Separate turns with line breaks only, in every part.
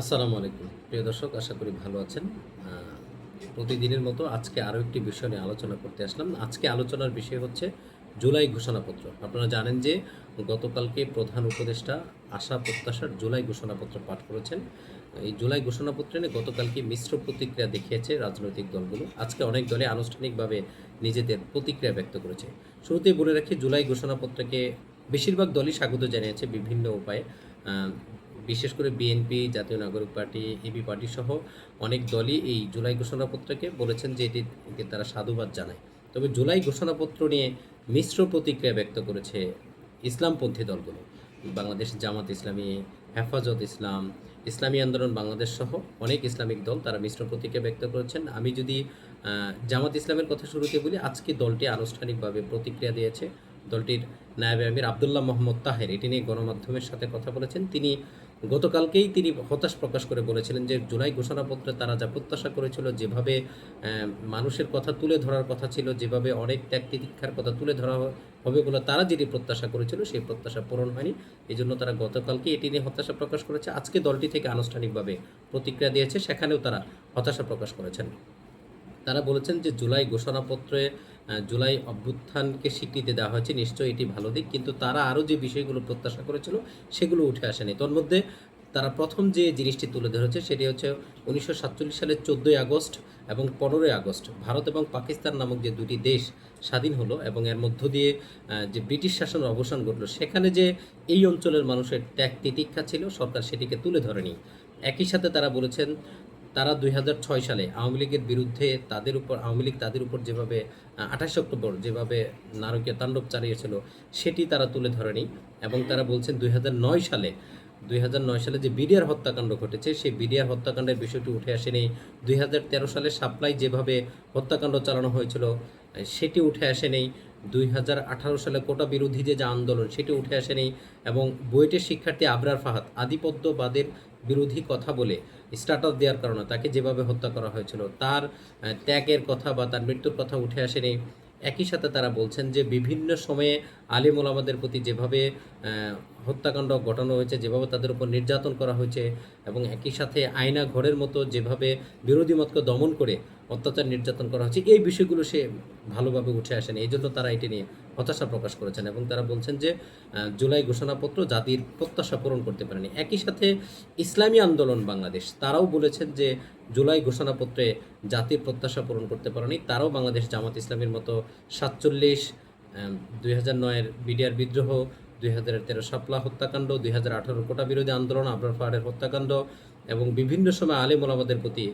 আসসালামু আলাইকুম। প্রিয় দর্শক, আশা করি ভালো আছেন। প্রতিদিনের মতো আজকে আরও একটি বিষয় নিয়ে আলোচনা করতে আসলাম। আজকে আলোচনার বিষয় হচ্ছে জুলাই ঘোষণাপত্র। আপনারা জানেন যে গতকালকে প্রধান উপদেষ্টা আশা প্রত্যাশার জুলাই ঘোষণাপত্র পাঠ করেছেন। এই জুলাই ঘোষণাপত্রে নিয়ে গতকালকে মিশ্র প্রতিক্রিয়া দেখিয়েছে রাজনৈতিক দলগুলো। আজকে অনেক দলে আনুষ্ঠানিকভাবে নিজেদের প্রতিক্রিয়া ব্যক্ত করেছে। শুরুতেই বলে রাখি, জুলাই ঘোষণাপত্রকে বেশিরভাগ দলই স্বাগত জানিয়েছে বিভিন্ন উপায়ে। বিশেষ করে বিএনপি জাতীয় নাগরিক পার্টি এবি পার্টি সহ অনেক দলই এই জুলাই ঘোষণাপত্রকে বলেছেন যে এটিকে তারা সাধুবাদ জানায়। তবে জুলাই ঘোষণাপত্র নিয়ে মিশ্র প্রতিক্রিয়া ব্যক্ত করেছে ইসলামপন্থী দলগুলো। বাংলাদেশ জামাত ইসলামী, হেফাজত ইসলাম, ইসলামী আন্দোলন বাংলাদেশ সহ অনেক ইসলামিক দল তারা মিশ্র প্রতিক্রিয়া ব্যক্ত করেছেন। আমি যদি জামাত ইসলামের কথা শুরুতে বলি, আজকে দলটি আনুষ্ঠানিকভাবে প্রতিক্রিয়া দিয়েছে। দলটির নায়েব আমির আবদুল্লাহ মোহাম্মদ তাহের, এটি নিয়ে গণমাধ্যমের সাথে কথা বলেছেন। তিনি গতকালকেই তিনি হতাশ প্রকাশ করে বলেছিলেন যে জুলাই ঘোষণাপত্রে তারা যা প্রত্যাশা করেছিল, যেভাবে মানুষের কথা তুলে ধরার কথা ছিল, যেভাবে অনেক ত্যাগ তিতিক্ষার কথা তুলে ধরা হবে বলে তারা যেটি প্রত্যাশা করেছিল, সেই প্রত্যাশা পূরণ হয়নি। এই জন্য তারা গতকালকে এটি নিয়ে হতাশা প্রকাশ করেছে। আজকে দলটি থেকে আনুষ্ঠানিকভাবে প্রতিক্রিয়া দিয়েছে, সেখানেও তারা হতাশা প্রকাশ করেছেন। তারা বলেছেন যে জুলাই ঘোষণাপত্রে জুলাই অভ্যুত্থানকে স্বীকৃতি দেওয়া হয়েছে, নিশ্চয়ই এটি ভালো দিক, কিন্তু তারা আরও যে বিষয়গুলো প্রত্যাশা করেছিল সেগুলো উঠে আসেনি। তোর মধ্যে তারা প্রথম যে জিনিসটি তুলে ধরেছে সেটি হচ্ছে উনিশশো সাতচল্লিশ সালের চোদ্দোই আগস্ট এবং পনেরোই আগস্ট ভারত এবং পাকিস্তান নামক যে দুটি দেশ স্বাধীন হলো এবং এর মধ্য দিয়ে যে ব্রিটিশ শাসনের অবসান ঘটলো, সেখানে যে এই অঞ্চলের মানুষের ত্যাগ তিতিক্ষা ছিল, সরকার সেটিকে তুলে ধরেনি। একই সাথে তারা বলেছেন তারা দুই হাজার ছয় সালে আওয়ামী লীগের বিরুদ্ধে তাদের উপর, আওয়ামী লীগ তাদের উপর যেভাবে আঠাশে অক্টোবর যেভাবে নারকীয় তাণ্ডব চালিয়েছিল, সেটি তারা তুলে ধরেনি এবং তারা বলছেন দুই হাজার নয় সালে, দুই হাজার নয় সালে যে বিডিআর হত্যাকাণ্ড ঘটেছে, সেই বিডিআর হত্যাকাণ্ডের বিষয়টি উঠে আসেনি। দুই হাজার তেরো সালে সাপ্লাই যেভাবে হত্যাকাণ্ড চালানো হয়েছিল সেটি উঠে আসেনি। দুই হাজার আঠারো সালে কোটা বিরোধী যে যা আন্দোলন, সেটি উঠে আসেনি এবং বুয়েটের শিক্ষার্থী আবরার ফাহাদ আধিপত্যবাদের বিরোধী কথা বলে স্টার্টআপ দেওয়ার কারণে তাকে যেভাবে হত্যা করা হয়েছিল, তার ত্যাগের কথা বা তার মৃত্যুর কথা উঠে আসেনি। একই সাথে তারা বলছেন যে বিভিন্ন সময়ে আলিম ওলামাদের প্রতি যেভাবে হত্যাকাণ্ড ঘটানো হয়েছে, যেভাবে তাদের উপর নির্যাতন করা হয়েছে এবং একই সাথে আয়না ঘরের মতো যেভাবে বিরোধী মতকে দমন করে অত্যাচার নির্যাতন করা হচ্ছে, এই বিষয়গুলো সে ভালোভাবে উঠে আসেনি। এই জন্য তারা এটি নিয়ে হতাশা প্রকাশ করেছেন এবং তারা বলছেন যে জুলাই ঘোষণাপত্র জাতির প্রত্যাশা পূরণ করতে পারেনি। একই সাথে ইসলামী আন্দোলন বাংলাদেশ, তারাও বলেছেন যে, জুলাই ঘোষণাপত্রে জাতির প্রত্যাশা পূরণ করতে পারেনি, তারাও বাংলাদেশ জামাত ইসলামের মতো সাতচল্লিশ দুই হাজার নয়ের বিডিআর বিদ্রোহ, দুই হাজার তেরো শাপলা হত্যাকাণ্ড, দুই হাজার আঠারো কোটা বিরোধী আন্দোলন, আবরার পাহাড়ের হত্যাকাণ্ড এবং বিভিন্ন সময় আলেম ওলামাদের প্রতি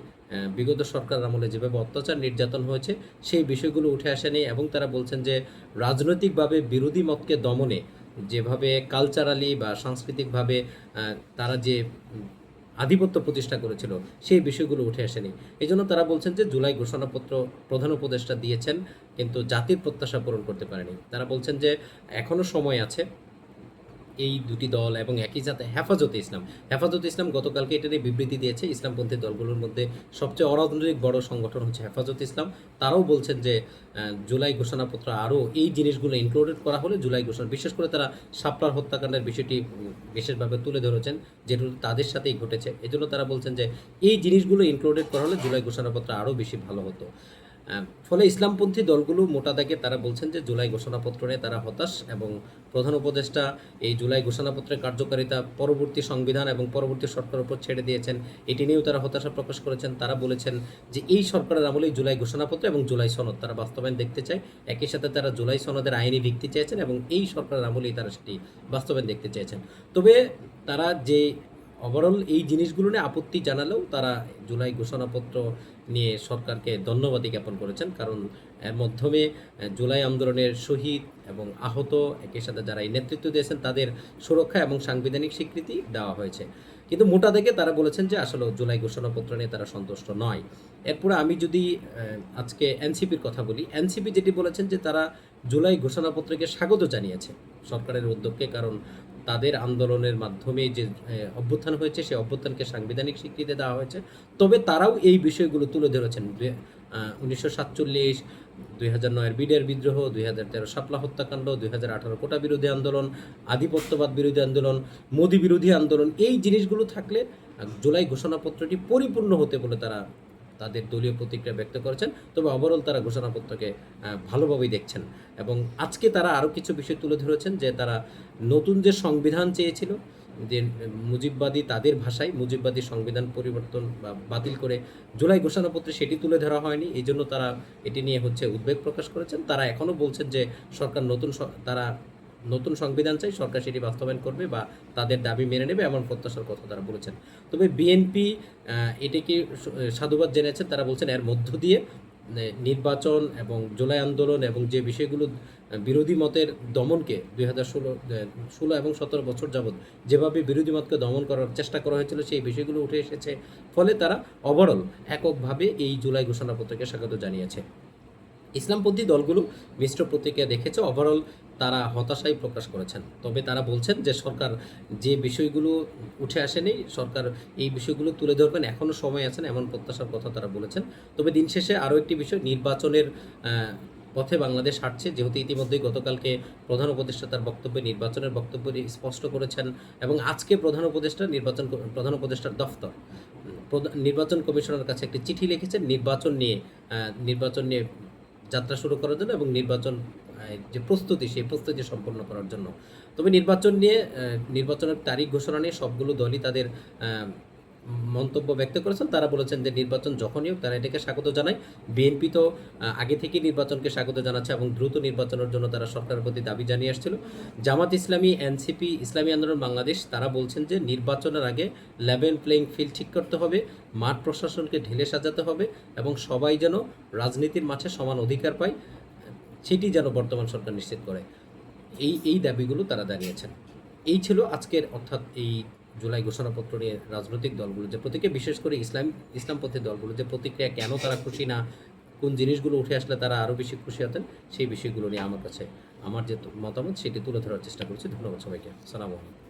বিগত সরকার আমলে যেভাবে অত্যাচার নির্যাতন হয়েছে, সেই বিষয়গুলো উঠে আসেনি এবং তারা বলছেন যে রাজনৈতিকভাবে বিরোধী মতকে দমনে যেভাবে কালচারালি বা সাংস্কৃতিকভাবে তারা যে আধিপত্য প্রতিষ্ঠা করেছিল, সেই বিষয়গুলো উঠে আসেনি। এই জন্য তারা বলছেন যে জুলাই ঘোষণাপত্র প্রধান উপদেষ্টা দিয়েছেন, কিন্তু জাতির প্রত্যাশা পূরণ করতে পারেনি। তারা বলছেন যে এখনও সময় আছে এই দুটি দল এবং একই সাথে হেফাজতে ইসলাম। হেফাজতে ইসলাম গতকালকে এটা নিয়ে বিবৃতি দিয়েছে, ইসলামপন্থী দলগুলোর মধ্যে সবচেয়ে অরাজনৈতিক বড় সংগঠন হচ্ছে হেফাজত ইসলাম। তারাও বলছেন যে জুলাই ঘোষণাপত্র আরও এই জিনিসগুলো ইনক্লুডেড করা হলে জুলাই ঘোষণা, বিশেষ করে তারা সাপলার হত্যাকাণ্ডের বিষয়টি বিশেষভাবে তুলে ধরেছেন যেগুলো তাদের সাথেই ঘটেছে। এজন্য তারা বলছেন যে, এই জিনিসগুলো ইনক্লুডেড করা হলে জুলাই ঘোষণাপত্র আরও বেশি ভালো হতো। ফলে ইসলামপন্থী দলগুলো মোটা দাগে তারা বলছেন যে জুলাই ঘোষণাপত্র নিয়ে তারা হতাশ এবং প্রধান উপদেষ্টা এই জুলাই ঘোষণাপত্রের কার্যকারিতা পরবর্তী সংবিধান এবং পরবর্তী সরকারের উপর ছেড়ে দিয়েছেন। এটি নিয়েও তারা হতাশা প্রকাশ করেছেন। তারা বলেছেন যে এই সরকারের আমলেই জুলাই ঘোষণাপত্র এবং জুলাই সনদ তারা বাস্তবায়ন দেখতে চায়। একই সাথে তারা জুলাই সনদের আইনি ভিত্তি চেয়েছেন এবং এই সরকারের আমলেই তারা সেটি বাস্তবায়ন দেখতে চেয়েছেন। তবে তারা যে ওভারঅল এই জিনিসগুলো নিয়ে আপত্তি জানালেও তারা জুলাই ঘোষণাপত্র নিয়ে সরকারকে ধন্যবাদ জ্ঞাপন করেছেন। কারণ এর মাধ্যমে জুলাই আন্দোলনের শহীদ এবং আহত একই সাথে যারা এই নেতৃত্ব দিয়েছেন, তাদের সুরক্ষা এবং সাংবিধানিক স্বীকৃতি দেওয়া হয়েছে। কিন্তু মোটা দেখে তারা বলেছেন যে, আসলে জুলাই ঘোষণাপত্র নিয়ে তারা সন্তুষ্ট নয়। এরপরে আমি যদি আজকে এনসিপির কথা বলি, এনসিপি যেটি বলেছেন যে, তারা জুলাই ঘোষণাপত্রকে স্বাগত জানিয়েছে সরকারের উদ্যোগকে। কারণ তাদের আন্দোলনের মাধ্যমে যে অভ্যুত্থান হয়েছে, সেই অভ্যুত্থানকে সাংবিধানিক স্বীকৃতি দেওয়া হয়েছে। তবে তারাও এই বিষয়গুলো তুলে ধরেছেন। উনিশশো সাতচল্লিশ, দুই হাজার নয়ের বিডের বিদ্রোহ, দুই হাজার তেরো শাপলা হত্যাকাণ্ড, দুই হাজার আঠারো কোটা বিরোধী আন্দোলন, আধিপত্যবাদ বিরোধী আন্দোলন, মোদি বিরোধী আন্দোলন, এই জিনিসগুলো থাকলে জুলাই ঘোষণাপত্রটি পরিপূর্ণ হতে বলে তারা তাদের দলীয় প্রতিক্রিয়া ব্যক্ত করেছেন। তবে ওভারঅল তারা ঘোষণাপত্রকে ভালোভাবেই দেখছেন। এবং আজকে তারা আরও কিছু বিষয় তুলে ধরেছেন যে তারা নতুন যে সংবিধান চেয়েছিল, যে মুজিববাদী তাদের ভাষায় মুজিববাদী সংবিধান পরিবর্তন বা বাতিল করে জুলাই ঘোষণাপত্রে সেটি তুলে ধরা হয়নি, এই জন্য তারা এটি নিয়ে হচ্ছে উদ্বেগ প্রকাশ করেছেন। তারা এখনও বলছেন যে সরকার নতুন তারা নতুন সংবিধান চাই, সরকার সেটি বাস্তবায়ন করবে বা তাদের দাবি মেনে নেবে এমন প্রত্যাশার কথা তারা বলেছেন। তবে বিএনপি এটিকে সাধুবাদ জেনেছেন তারা বলছেন এর মধ্য দিয়ে নির্বাচন এবং জুলাই আন্দোলন এবং যে বিষয়গুলো বিরোধী মতের দমনকে দুই হাজার ষোলো ষোলো এবং সতেরো বছর যাবৎ যেভাবে বিরোধী মতকে দমন করার চেষ্টা করা হয়েছিল, সেই বিষয়গুলো উঠে এসেছে। ফলে তারা ওভারঅল এককভাবে এই জুলাই ঘোষণাপত্রকে স্বাগত জানিয়েছে। ইসলামপন্থী দলগুলো মিশ্র প্রতিক্রিয়া দেখেছে। ওভারঅল তারা হতাশাই প্রকাশ করেছেন। তবে তারা বলছেন যে, সরকার যে বিষয়গুলো উঠে আসেনি, সরকার এই বিষয়গুলো তুলে ধরবেন। এখনও সময় আছেন এমন প্রত্যাশার কথা তারা বলেছেন। তবে দিন শেষে আরও একটি বিষয়, নির্বাচনের পথে বাংলাদেশ হাঁটছে। যেহেতু ইতিমধ্যেই গতকালকে প্রধান উপদেষ্টা তার বক্তব্যে, নির্বাচনের বক্তব্য স্পষ্ট করেছেন এবং আজকে প্রধান উপদেষ্টা নির্বাচন প্রধান উপদেষ্টার দফতর। নির্বাচন কমিশনের কাছে একটি চিঠি লিখেছেন, নির্বাচন নিয়ে নির্বাচন নিয়ে যাত্রা শুরু করার জন্য এবং নির্বাচন যে প্রস্তুতি, সেই প্রস্তুতি সম্পন্ন করার জন্য। তবে নির্বাচন নিয়ে নির্বাচনের তারিখ, ঘোষণা নিয়ে সবগুলো দলই তাদের মন্তব্য ব্যক্ত করেছেন, তারা বলেছেন যে নির্বাচন যখনই হোক, তারা এটাকে স্বাগত জানায়। বিএনপি তো আগে থেকেই নির্বাচনকে স্বাগত জানাচ্ছে এবং দ্রুত নির্বাচনের জন্য তারা সরকারের প্রতি দাবি জানিয়ে আসছিল। জামাত ইসলামী, এনসিপি, ইসলামী আন্দোলন, বাংলাদেশ, তারা বলছেন যে নির্বাচনের আগে লেভেল প্লেইং ফিল্ড ঠিক করতে হবে, মাঠ প্রশাসনকে ঢেলে সাজাতে হবে এবং সবাই যেন রাজনীতির মাঠে সমান অধিকার পায়, সেটি যেন বর্তমান সরকার নিশ্চিত করে। এই এই দাবিগুলো তারা দাঁড়িয়েছেন এই ছিল আজকের অর্থাৎ এই জুলাই ঘোষণাপত্র নিয়ে রাজনৈতিক দলগুলো যে প্রতিক্রিয়া বিশেষ করে ইসলাম, ইসলামপন্থী দলগুলো যে প্রতিক্রিয়া, কেন তারা খুশি না, কোন জিনিসগুলো উঠে আসলে তারা আরও বেশি খুশি হতেন, সেই বিষয়গুলো নিয়ে আমার কাছে, আমার যে মতামত, সেটি তুলে ধরার চেষ্টা করছি। ধন্যবাদ সবাইকে। সালাম আলাইকুম।